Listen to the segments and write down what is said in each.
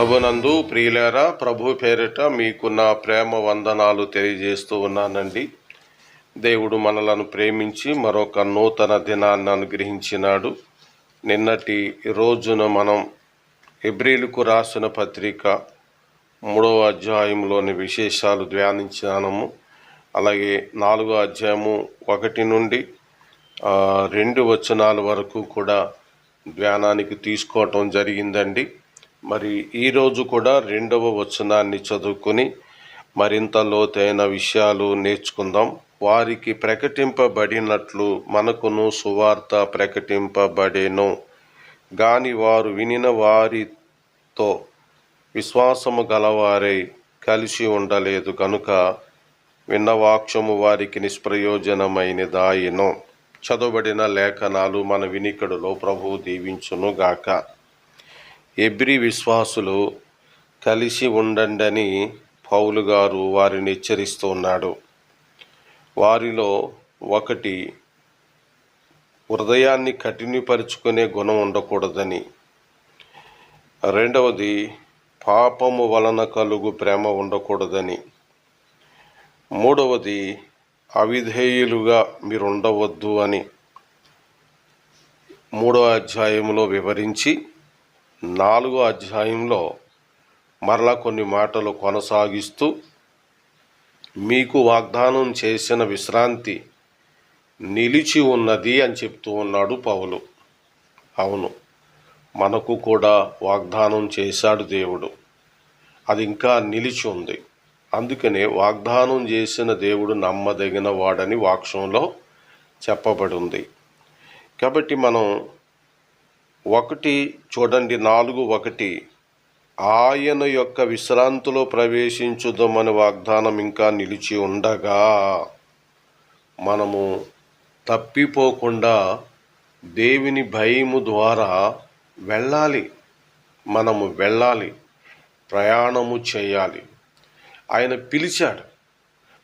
ప్రభునందు ప్రియులారా ప్రభు పేరిట మీకు నా ప్రేమ వందనాలు తెలియజేస్తూ ఉన్నానండి. దేవుడు మనలను ప్రేమించి మరొక నూతన దినాన్ని అనుగ్రహించినాడు. నిన్నటి రోజున మనం ఎబ్రిలకు రాసిన పత్రిక మూడవ అధ్యాయంలోని విశేషాలు ధ్యానించాము అలాగే నాలుగో అధ్యాయము ఒకటి నుండి రెండు వచనాల వరకు కూడా ధ్యానానికి తీసుకోవటం జరిగిందండి. మరి ఈరోజు కూడా రెండవ వచనాన్ని చదువుకొని మరింత లోతైన విషయాలు నేర్చుకుందాం. వారికి ప్రకటింపబడినట్లు మనకును సువార్త ప్రకటింపబడేను. గాని వారు వినిన వారితో విశ్వాసము గలవారై కలిసి ఉండలేదు కనుక విన్న వాక్యము వారికి నిష్ప్రయోజనమైనదాయను. చదవబడిన లేఖనాలు మన వినికడులో ప్రభువు దీవించును గాక ఎబ్రి విశ్వాసులు కలిసి ఉండండని పౌలు గారు వారిని హెచ్చరిస్తూ ఉన్నాడు వారిలో ఒకటి హృదయాన్ని కఠినపరుచుకునే గుణం ఉండకూడదని. రెండవది పాపము వలన కలుగు ప్రేమ ఉండకూడదని. మూడవది అవిధేయులుగా మీరు ఉండవద్దు అని. మూడో అధ్యాయంలో వివరించి నాలుగో అధ్యాయంలో మరలా కొన్ని మాటలు కొనసాగిస్తూ మీకు వాగ్దానం చేసిన విశ్రాంతి నిలిచి ఉన్నది అని చెప్తూ ఉన్నాడు పౌలు. అవును మనకు కూడా వాగ్దానం చేశాడు దేవుడు. అది ఇంకా నిలిచి ఉంది. అందుకనే వాగ్దానం చేసిన దేవుడు నమ్మదగిన వాడని వాక్షంలో చెప్పబడి ఉంది కాబట్టి మనం ఒకటి చూడండి నాలుగు ఒకటి. ఆయన యొక్క విశ్రాంతిలో ప్రవేశించుదామని వాగ్దానం ఇంకా నిలిచి ఉండగా మనము తప్పిపోకుండా దేవుని భయము ద్వారా వెళ్ళాలి. మనము వెళ్ళాలి. ప్రయాణము చేయాలి. ఆయన పిలిచాడు.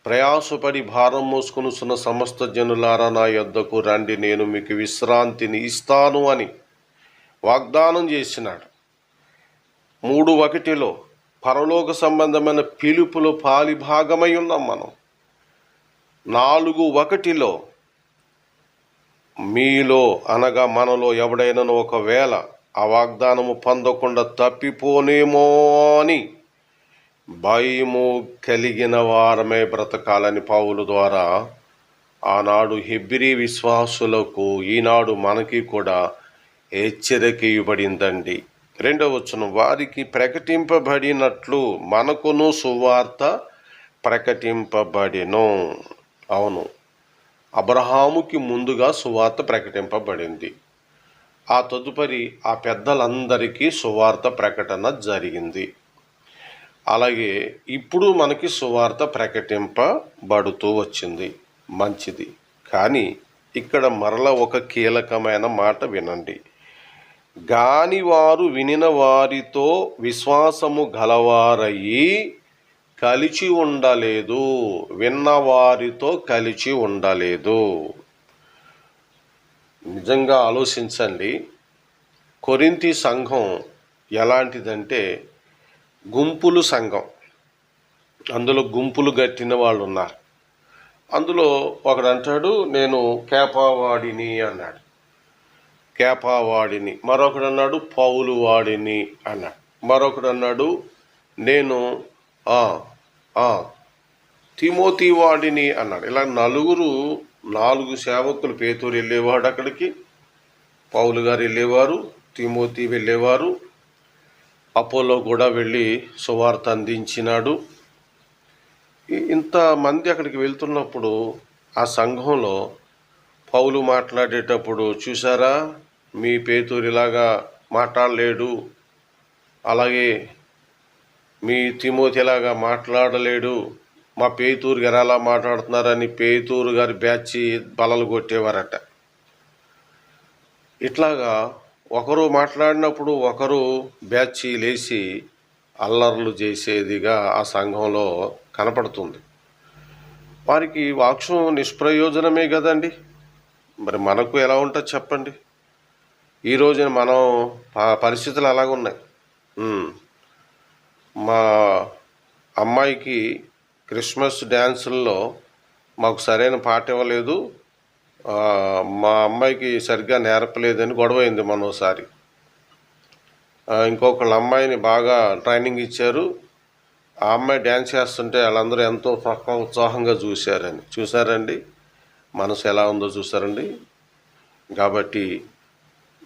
ప్రయాసపడి భారం మోసుకొనుస్తున్న సమస్త జనులారా నా యొద్దకు రండి నేను మీకు విశ్రాంతిని ఇస్తాను అని. వాగ్దానం చేసినాడు. మూడు ఒకటిలో పరలోక సంబంధమైన పిలుపులో పాలిభాగమై ఉన్నాం మనం. నాలుగు ఒకటిలో మీలో అనగా మనలో ఎవడైనా ఒకవేళ ఆ వాగ్దానము పొందకుండా తప్పిపోనేమో అని భయము కలిగిన వారమే బ్రతకాలని పావుల ద్వారా ఆనాడు హెబ్రి విశ్వాసులకు ఈనాడు మనకి కూడా హెచ్చరికయబడిందండి రెండవ వచనం వారికి ప్రకటింపబడినట్లు మనకును సువార్త ప్రకటింపబడిను. అవును అబ్రహాముకి ముందుగా సువార్త ప్రకటింపబడింది. ఆ తదుపరి ఆ పెద్దలందరికీ సువార్త ప్రకటన జరిగింది. అలాగే ఇప్పుడు మనకి సువార్త ప్రకటింపబడుతూ వచ్చింది. మంచిది. కానీ ఇక్కడ మరల ఒక కీలకమైన మాట వినండి. గానివారు వినిన వారితో విశ్వాసము గలవారయ్యి కలిచి ఉండలేదు విన్నవారితో కలిచి ఉండలేదు. నిజంగా ఆలోచించండి కొరింతి సంఘం ఎలాంటిదంటే గుంపులు సంఘం. అందులో గుంపులు గట్టిన వాళ్ళు ఉన్నారు అందులో ఒకడు అంటాడు నేను కేపావాడిని అన్నాడు. కేపావాడిని. మరొకడు అన్నాడు పౌలు వాడిని అన్నాడు మరొకడు అన్నాడు నేను తిమోతి వాడిని అన్నాడు. ఇలా నలుగురు నాలుగు సేవకులు పేతూరు వెళ్ళేవాడు అక్కడికి. పౌలు గారు వెళ్ళేవారు తిమోతి వెళ్ళేవారు. అపోలో కూడా వెళ్ళి సువార్త అందించినాడు. ఇంతమంది అక్కడికి వెళ్తున్నప్పుడు ఆ సంఘంలో పౌలు మాట్లాడేటప్పుడు చూసారా మీ పేతూరు ఇలాగా మాట్లాడలేడు. అలాగే మీ తిమోతి ఇలాగా మాట్లాడలేడు. మా పేతూరు గారు ఎలా మాట్లాడుతున్నారని పేతూరు గారి బ్యాచ్ బలలు కొట్టేవారట. ఇట్లాగా ఒకరు మాట్లాడినప్పుడు ఒకరు బ్యాచ్ లేచి అల్లర్లు చేసేదిగా ఆ సంఘంలో కనపడుతుంది. వారికి వాక్యం నిష్ప్రయోజనమే కదండి. మరి మనకు ఎలా ఉంటుంది చెప్పండి? ఈ రోజున మనం పరిస్థితులు అలాగున్నాయి మా అమ్మాయికి క్రిస్మస్ డ్యాన్సుల్లో మాకు సరైన పాట ఇవ్వలేదు. మా అమ్మాయికి సరిగ్గా నేర్పలేదని గొడవైంది అయింది మనోసారి ఇంకొకళ్ళ అమ్మాయిని బాగా ట్రైనింగ్ ఇచ్చారు. ఆ అమ్మాయి డ్యాన్స్ చేస్తుంటే వాళ్ళందరూ ఎంతో ఉత్సాహంగా చూశారని. చూసారండి మనసు ఎలా ఉందో చూసారండి కాబట్టి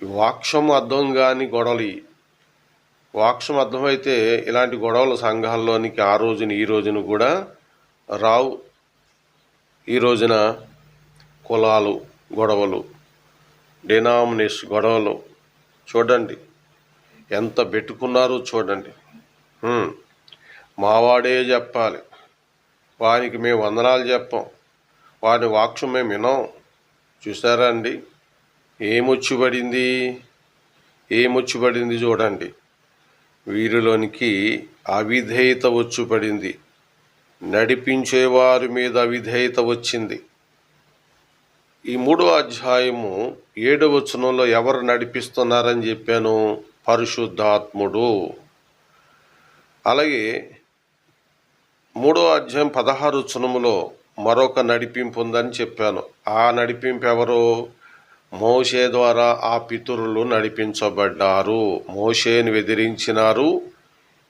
వాక్షం అర్థం కాని గొడవలు వాక్షం అర్థమైతే ఇలాంటి గొడవలు సంఘాల్లోనికి ఆ రోజున ఈ రోజున కూడా రావు. ఈ రోజున కులాలు గొడవలు డినామినేషన్ గొడవలు చూడండి. ఎంత పెట్టుకున్నారో చూడండి. మావాడే చెప్పాలి. వానికి మేము వందనాలు చెప్పాం. వాడి వాక్షం మేము వినాం. చూసారా అండి? ఏమొచ్చి పడింది చూడండి. వీరిలోనికి అవిధేయత వచ్చుపడింది. నడిపించేవారి మీద అవిధేయత వచ్చింది. ఈ మూడో అధ్యాయము ఏడవ వచనంలో ఎవరు నడిపిస్తున్నారని చెప్పాను? పరిశుద్ధాత్ముడు. అలాగే మూడో అధ్యాయం పదహారు వచనములో మరొక నడిపింపు ఉందని చెప్పాను. ఆ నడిపింపు ఎవరు? మోషే ద్వారా ఆ పితరులు నడిపించబడ్డారు. మోషేని ఎదిరించినారు.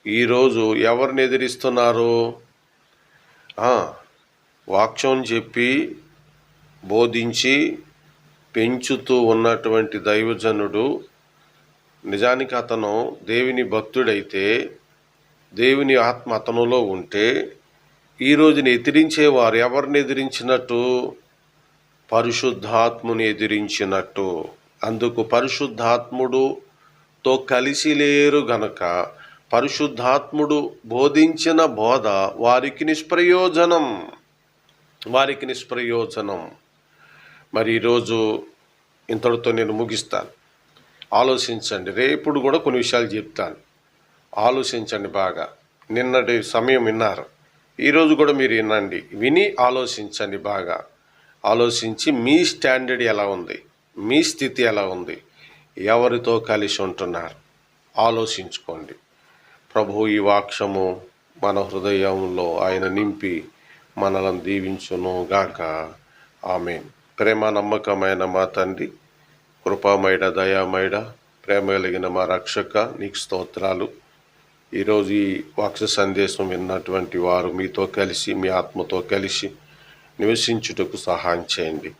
ఈరోజు ఎవరిని ఎదిరిస్తున్నారు? వాక్యం చెప్పి బోధించి పెంచుతూ ఉన్నటువంటి దైవజనుడు నిజానికి అతను దేవుని భక్తుడైతే దేవుని ఆత్మ అతనులో ఉంటే ఈ ఎదిరించేవారు ఎవరిని ఎదిరించినట్టు? పరిశుద్ధాత్ముని ఎదిరించినట్టు. అందుకు పరిశుద్ధాత్ముడుతో కలిసి లేరు గనక పరిశుద్ధాత్ముడు బోధించిన బోధ వారికి నిష్ప్రయోజనం. వారికి నిష్ప్రయోజనం. మరి ఈరోజు ఇంతటితో నేను ముగిస్తాను. ఆలోచించండి. రేపుడు కూడా కొన్ని విషయాలు చెప్తాను. ఆలోచించండి బాగా. నిన్నటి సమయం విన్నారు. ఈరోజు కూడా మీరు వినండి. విని ఆలోచించండి బాగా. ఆలోచించి మీ స్టాండర్డ్ ఎలా ఉంది? మీ స్థితి ఎలా ఉంది? ఎవరితో కలిసి ఉంటున్నారు? ఆలోచించుకోండి. ప్రభు ఈ వాక్షము మన హృదయంలో ఆయన నింపి మనలను దీవించును గాక. ఆమె ప్రేమ నమ్మకమైన మా తండ్రి కృపామైడ దయామైడ ప్రేమ కలిగిన మా రక్షక నీకు స్తోత్రాలు. ఈరోజు ఈ వాక్స సందేశం విన్నటువంటి వారు మీతో కలిసి మీ ఆత్మతో కలిసి నివసించుటకు సహాయం చేయండి.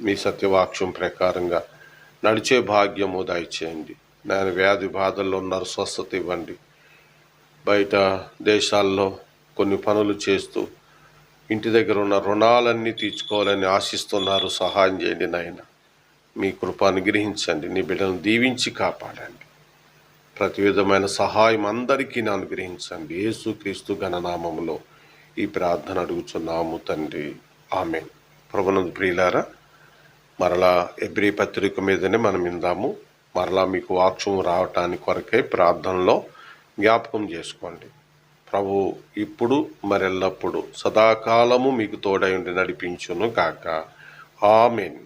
మీ సత్యవాక్యం ప్రకారంగా నడిచే భాగ్యము దయచేయండి. నేను వ్యాధి బాధల్లో ఉన్నారు స్వస్థత ఇవ్వండి. బయట దేశాల్లో కొన్ని పనులు చేస్తూ ఇంటి దగ్గర ఉన్న రుణాలన్నీ తీర్చుకోవాలని ఆశిస్తున్నారు. సహాయం చేయండి నాయన. మీ కృప అనుగ్రహించండి. నీ బిడ్డను దీవించి కాపాడండి. ప్రతి విధమైన సహాయం అందరికీ అనుగ్రహించండి. యేసుక్రీస్తు గణనామములో ఈ ప్రార్థన అడుగుచున్నాము తండ్రి. ఆమె ప్రభునందు ప్రియులారా మరలా ఎబ్రి పత్రిక మీదనే మనం ఇందాము మరలా మీకు వాక్యం రావటానికి కొరకే ప్రార్థనలో జ్ఞాపకం చేసుకోండి. ప్రభు ఇప్పుడు మరెల్లప్పుడు సదాకాలము మీకు తోడై ఉండి నడిపించును కాక ఆమెన్.